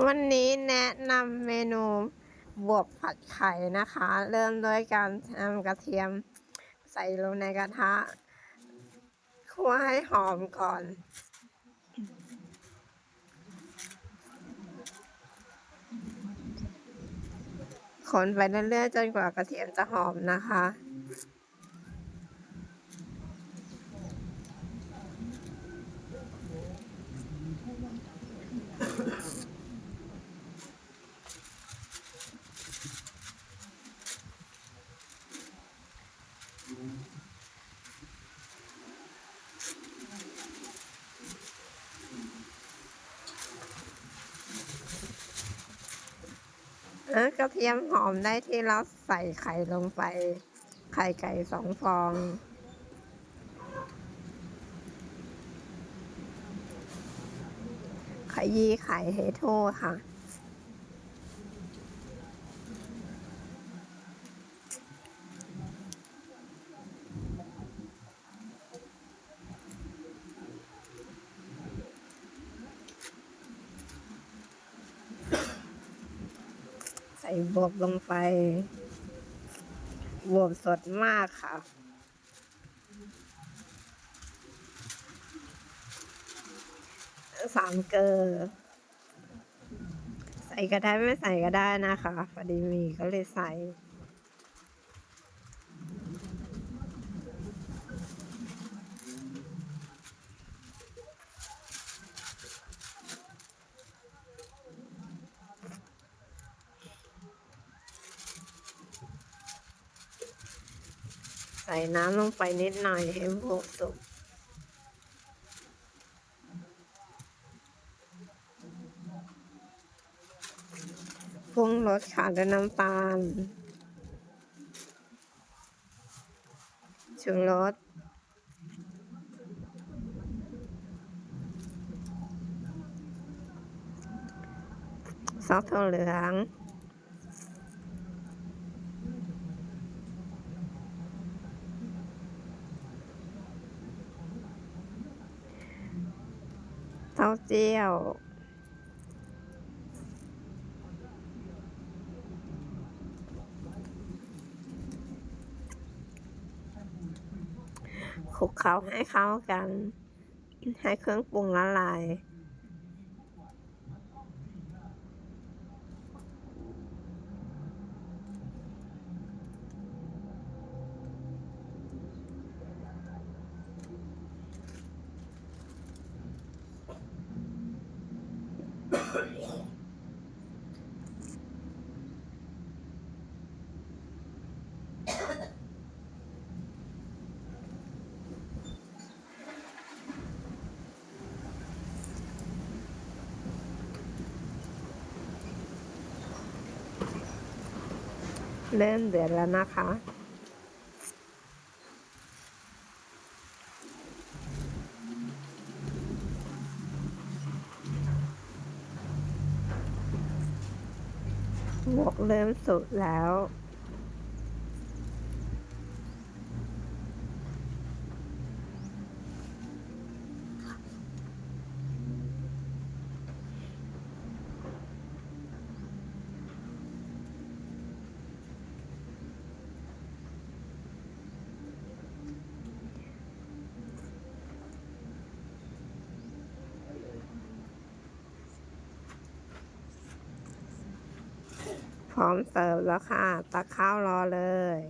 วันนี้แนะนำเมนูบวบผัดไข่นะคะ เริ่มด้วยการนำกระเทียมใส่ลงในกระทะคั่วให้หอมก่อน คนไปเรื่อยๆจนกว่ากระเทียมจะหอมนะคะ กระเทียมหอมได้ที่เราใส่ไข่ลงไป ไข่ไก่สองฟองขยี้ไข่ให้ทั่วค่ะ ใส่บวบลงไปบวบสดมากค่ะ สามเกลอใส่ก็ได้ไม่ใส่ก็ได้นะคะพอดีมีก็เลยใส่ ใส่น้ำลงไปนิดหน่อยให้บวบสุกปรุงรสค่ะด้วยน้ำตาลชูรสซอสถั่วเหลือง เต้าเจี้ยว คลุกเคล้าให้เข้ากัน ให้เครื่องปรุงละลาย เริ่มเดือดแล้วนะคะ หมวกเริ่มสุดแล้ว พร้อมเสิร์ฟแล้วค่ะ ตักข้าวรอเลย